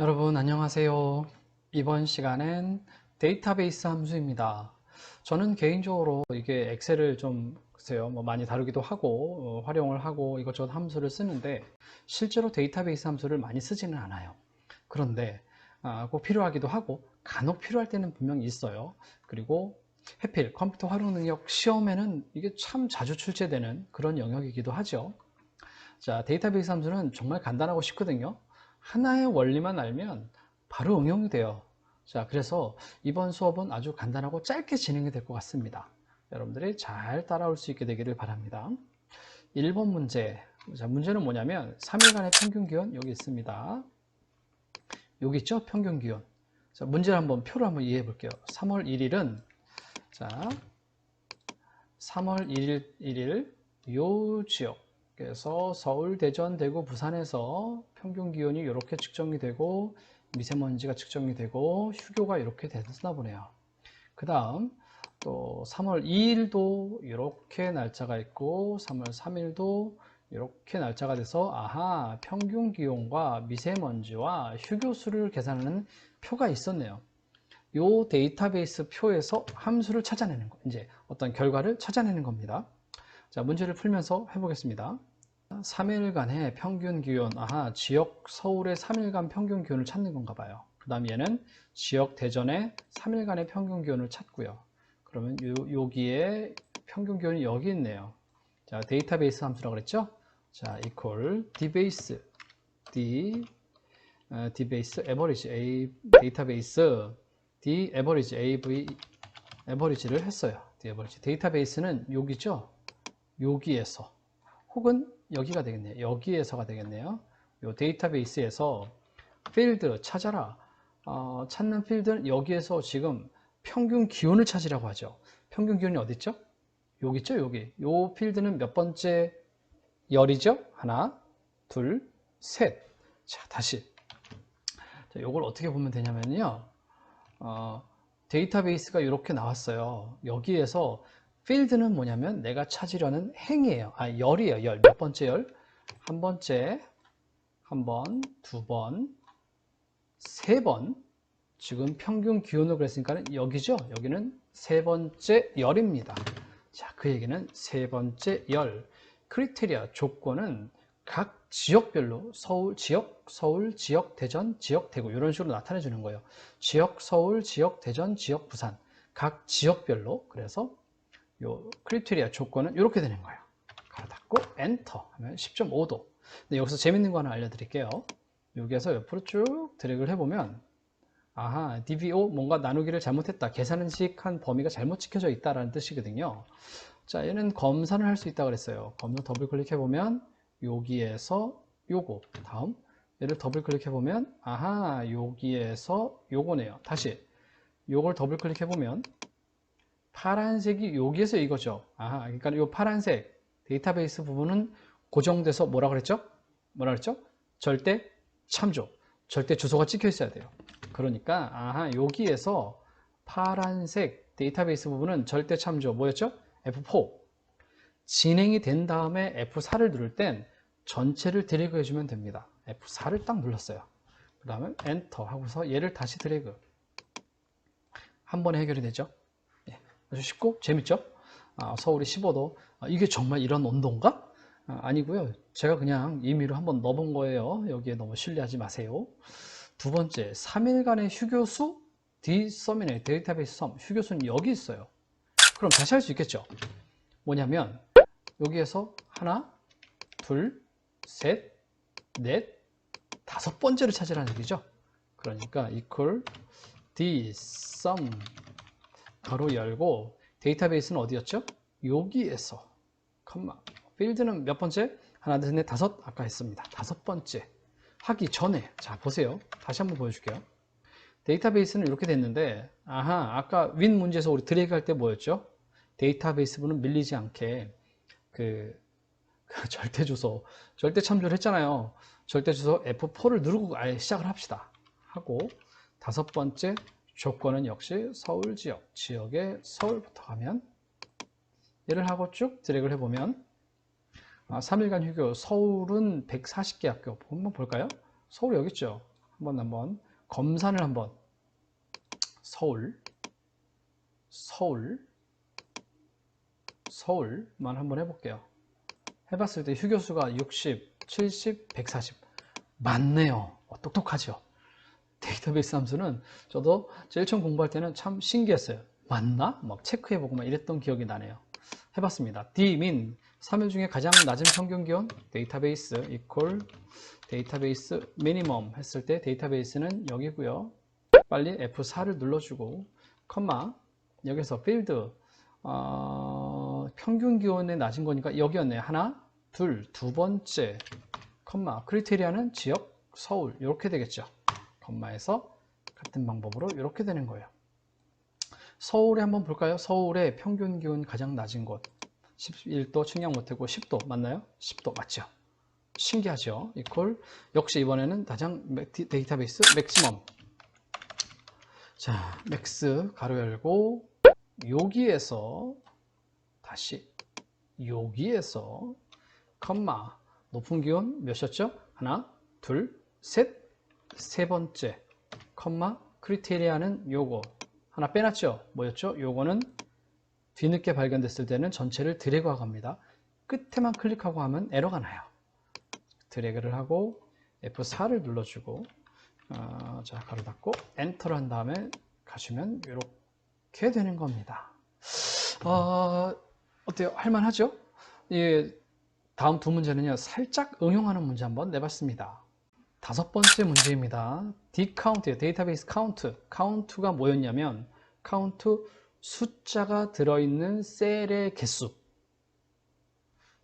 여러분 안녕하세요. 이번 시간엔 데이터베이스 함수입니다. 저는 개인적으로 이게 엑셀을 좀 글쎄요 뭐 많이 다루기도 하고 어, 활용을 하고 이것저것 함수를 쓰는데 실제로 데이터베이스 함수를 많이 쓰지는 않아요. 그런데 아, 꼭 필요하기도 하고 간혹 필요할 때는 분명히 있어요. 그리고 해필 컴퓨터 활용 능력 시험에는 이게 참 자주 출제되는 그런 영역이기도 하죠. 자 데이터베이스 함수는 정말 간단하고 쉽거든요. 하나의 원리만 알면 바로 응용이 돼요. 자, 그래서 이번 수업은 아주 간단하고 짧게 진행이 될 것 같습니다. 여러분들이 잘 따라올 수 있게 되기를 바랍니다. 1번 문제. 자, 문제는 뭐냐면 3일간의 평균 기온 여기 있습니다. 여기 있죠? 평균 기온. 자, 문제를 한번 표를 한번 이해해 볼게요. 3월 1일은 자, 3월 1일 1일 요 지역 그래서 서울, 대전, 대구, 부산에서 평균 기온이 이렇게 측정이 되고 미세먼지가 측정이 되고 휴교가 이렇게 됐나 보네요. 그 다음 또 3월 2일도 이렇게 날짜가 있고 3월 3일도 이렇게 날짜가 돼서 아하 평균 기온과 미세먼지와 휴교수를 계산하는 표가 있었네요. 이 데이터베이스 표에서 함수를 찾아내는 거 이제 어떤 결과를 찾아내는 겁니다. 자, 문제를 풀면서 해보겠습니다. 3일간의 평균 기온, 아하, 지역 서울의 3일간 평균 기온을 찾는 건가 봐요. 그 다음 얘는 지역 대전의 3일간의 평균 기온을 찾고요. 그러면 요, 여기에 평균 기온이 여기 있네요. 자, 데이터베이스 함수라고 그랬죠? 자, equal dbase, d, 어, dbase, average, a, 데이터베이스, d, average, av, average를 했어요. d, average. 데이터베이스는 여기죠? 여기에서 혹은 여기가 되겠네요. 여기에서가 되겠네요. 이 데이터베이스에서 필드 찾아라. 어, 찾는 필드는 여기에서 지금 평균 기온을 찾으라고 하죠. 평균 기온이 어디 있죠? 여기 있죠, 여기. 이 필드는 몇 번째 열이죠? 하나, 둘, 셋. 자, 다시. 자, 이걸 어떻게 보면 되냐면요. 어, 데이터베이스가 이렇게 나왔어요. 여기에서 필드는 뭐냐면 내가 찾으려는 행이에요. 아, 열이에요. 열. 몇 번째 열? 한 번째, 한 번, 두 번, 세 번. 지금 평균 기온을 그랬으니까 여기죠. 여기는 세 번째 열입니다. 자, 그 얘기는 세 번째 열. 크리테리아 조건은 각 지역별로 서울, 지역, 서울, 지역, 대전, 지역, 대구 이런 식으로 나타내 주는 거예요. 지역, 서울, 지역, 대전, 지역, 부산 각 지역별로 그래서 요 크리테리아 조건은 이렇게 되는 거예요. 가로 닫고 엔터 하면 10.5도. 근데 여기서 재밌는 거 하나 알려드릴게요. 여기에서 옆으로 쭉 드래그를 해보면 아하 DVO 뭔가 나누기를 잘못했다. 계산식한 범위가 잘못 지켜져 있다라는 뜻이거든요. 자 얘는 검산을 할수 있다고 그랬어요. 검사 더블 클릭해보면 여기에서 요거 다음 얘를 더블 클릭해보면 아하 여기에서 요거네요. 다시 요걸 더블 클릭해보면 파란색이 여기에서 이거죠. 아, 그러니까 이 파란색 데이터베이스 부분은 고정돼서 뭐라 그랬죠? 뭐라 그랬죠? 절대 참조, 절대 주소가 찍혀 있어야 돼요. 그러니까 아하 여기에서 파란색 데이터베이스 부분은 절대 참조 뭐였죠? F4 진행이 된 다음에 F4를 누를 땐 전체를 드래그 해주면 됩니다. F4를 딱 눌렀어요. 그 다음에 엔터 하고서 얘를 다시 드래그 한 번에 해결이 되죠. 아주 쉽고 재밌죠? 아, 서울이 15도. 아, 이게 정말 이런 온도인가? 아, 니고요 제가 그냥 임의로 한번 넣어본 거예요. 여기에 너무 신뢰하지 마세요. 두 번째, 3일간의 휴교수 디서미네 데이터베이스 섬 휴교수는 여기 있어요. 그럼 다시 할 수 있겠죠? 뭐냐면 여기에서 하나, 둘, 셋, 넷, 다섯 번째를 찾으라는 얘기죠. 그러니까 equal the sum 가로 열고 데이터베이스는 어디였죠? 여기에서. 컴마. 필드는 몇 번째? 하나 둘셋넷 다섯? 아까 했습니다. 다섯 번째. 하기 전에. 자 보세요. 다시 한번 보여줄게요. 데이터베이스는 이렇게 됐는데 아하 아까 윈 문제에서 우리 드래그 할 때 뭐였죠? 데이터베이스 부는 밀리지 않게 그, 그 절대 주소 절대 참조를 했잖아요. 절대 주소 F4를 누르고 아예 시작을 합시다. 하고 다섯 번째 조건은 역시 서울 지역, 지역에 서울부터 가면 얘를 하고 쭉 드래그를 해보면 아, 3일간 휴교 서울은 140개 학교 한번 볼까요? 서울 여기 있죠. 한번 한번 검산을 한번 서울 서울 서울만 한번 해볼게요. 해봤을 때 휴교수가 60, 70, 140 맞네요. 어, 똑똑하죠. 데이터베이스 함수는 저도 제일 처음 공부할 때는 참 신기했어요. 맞나? 막 체크해보고 막 이랬던 기억이 나네요. 해봤습니다. D 민 3일 중에 가장 낮은 평균 기온 데이터베이스 이퀄 데이터베이스 미니멈 했을 때 데이터베이스는 여기고요. 빨리 F4를 눌러주고 컴마 여기서 필드 어, 평균 기온의 낮은 거니까 여기였네요. 하나, 둘, 두 번째 컴마 크리테리아는 지역 서울 이렇게 되겠죠. 컴마에서 같은 방법으로 이렇게 되는 거예요. 서울에 한번 볼까요? 서울의 평균 기온 가장 낮은 곳 11도 측량 못하고 10도 맞나요? 10도 맞죠? 신기하죠? 이퀄 역시 이번에는 가장 맥- 데이터베이스 맥시멈 자 맥스 가로 열고 여기에서 다시 여기에서 컴마 높은 기온 몇이었죠? 하나 둘셋 세 번째 컴마 크리테리아는 요거 하나 빼놨죠? 뭐였죠? 요거는 뒤늦게 발견됐을 때는 전체를 드래그하고 합니다. 끝에만 클릭하고 하면 에러가 나요. 드래그를 하고 F4를 눌러주고 어, 자 가로 닫고 엔터를 한 다음에 가시면 이렇게 되는 겁니다. 어, 어때요? 할만하죠? 이 다음 두 문제는요 살짝 응용하는 문제 한번 내봤습니다. 다섯 번째 문제입니다. 디카운트예요. 데이터베이스 카운트. 카운트가 뭐였냐면 카운트 숫자가 들어있는 셀의 개수.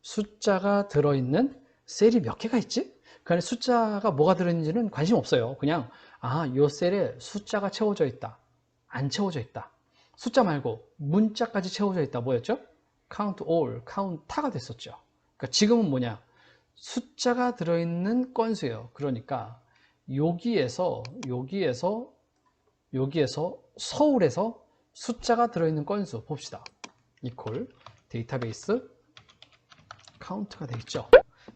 숫자가 들어있는 셀이 몇 개가 있지? 그 안에 숫자가 뭐가 들어있는지는 관심 없어요. 그냥 아, 요 셀에 숫자가 채워져 있다. 안 채워져 있다. 숫자 말고 문자까지 채워져 있다. 뭐였죠? count all, count가 됐었죠. 그러니까 지금은 뭐냐? 숫자가 들어있는 건수예요. 그러니까 여기에서 여기에서 여기에서 서울에서 숫자가 들어있는 건수 봅시다. 이퀄 데이터베이스 카운트가 되겠죠.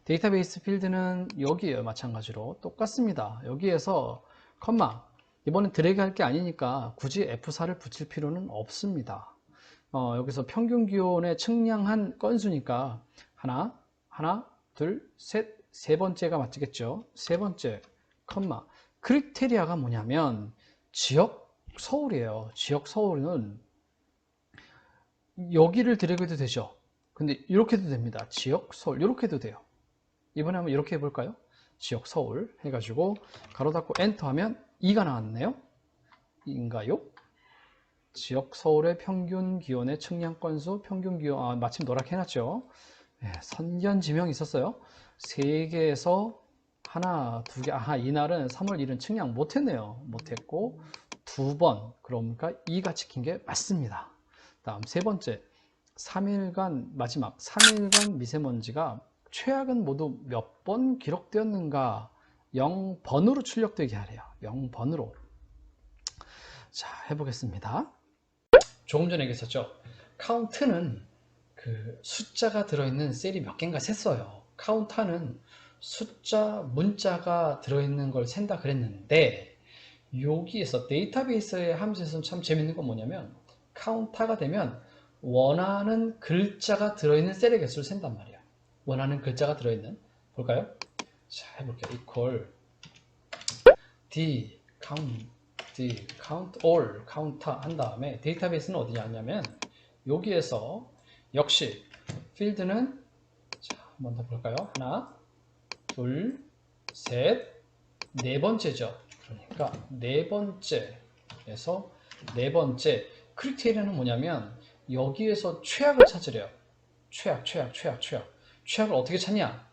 데이터베이스 필드는 여기에요. 마찬가지로 똑같습니다. 여기에서 컴마 이번엔 드래그 할 게 아니니까 굳이 F4를 붙일 필요는 없습니다. 어, 여기서 평균 기온에 측량한 건수니까 하나, 하나, 둘, 셋, 세 번째가 맞겠죠. 세 번째, 컴마. 크리테리아가 뭐냐면 지역 서울이에요. 지역 서울은 여기를 드래그해도 되죠. 근데 이렇게 해도 됩니다. 지역 서울 이렇게 해도 돼요. 이번에 한번 이렇게 해볼까요? 지역 서울 해가지고 가로 닫고 엔터 하면 2가 나왔네요. 인가요? 지역 서울의 평균 기온의 측량 건수 평균 기온 아, 마침 노랗게 해놨죠. 네, 선견 지명이 있었어요. 세 개에서 하나, 두 개. 아하, 이날은 3월 1일 측량 못했네요. 못했고 두 번. 그러니까 2가 찍힌 게 맞습니다. 다음 세 번째. 3일간 마지막 3일간 미세먼지가 최악은 모두 몇 번 기록되었는가 0번으로 출력되게 하래요 0번으로 자 해보겠습니다 조금 전에 얘기했었죠 카운트는 그 숫자가 들어있는 셀이 몇 개인가 셌어요 카운터는 숫자 문자가 들어있는 걸 센다 그랬는데 여기에서 데이터베이스의 함수에서는 참 재밌는 건 뭐냐면 카운터가 되면 원하는 글자가 들어있는 셀의 개수를 센단 말이야. 원하는 글자가 들어있는 볼까요? 자 해볼게요. equal d count d count all counter 한 다음에 데이터베이스는 어디냐 하냐면 여기에서 역시 필드는 자 한번 더 볼까요? 하나 둘 셋 네 번째죠. 그러니까 네 번째에서 네 번째 크리테리아는 뭐냐면 여기에서 최악을 찾으래요. 최악, 최악, 최악, 최악. 최악을 어떻게 찾냐?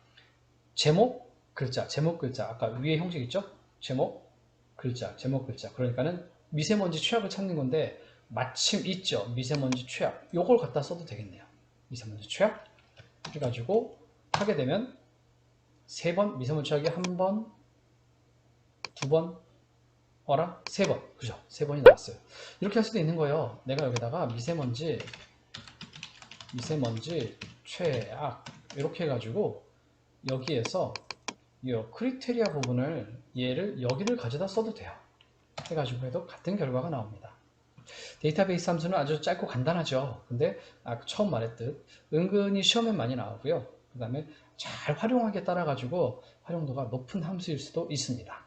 제목, 글자, 제목, 글자. 아까 위에 형식 있죠? 제목, 글자, 제목, 글자. 그러니까는 미세먼지 최악을 찾는 건데 마침 있죠? 미세먼지 최악. 요걸 갖다 써도 되겠네요. 미세먼지 최악. 해가지고 하게 되면 세 번, 미세먼지 최악이 한 번, 두 번, 어라? 세 번. 그죠? 세 번이 나왔어요. 이렇게 할 수도 있는 거예요. 내가 여기다가 미세먼지, 미세먼지, 최악. 이렇게 해가지고, 여기에서 이 크리테리아 부분을 얘를 여기를 가져다 써도 돼요. 해가지고 해도 같은 결과가 나옵니다. 데이터베이스 함수는 아주 짧고 간단하죠. 근데 아까 처음 말했듯 은근히 시험에 많이 나오고요. 그 다음에 잘 활용하기에 따라 가지고 활용도가 높은 함수일 수도 있습니다.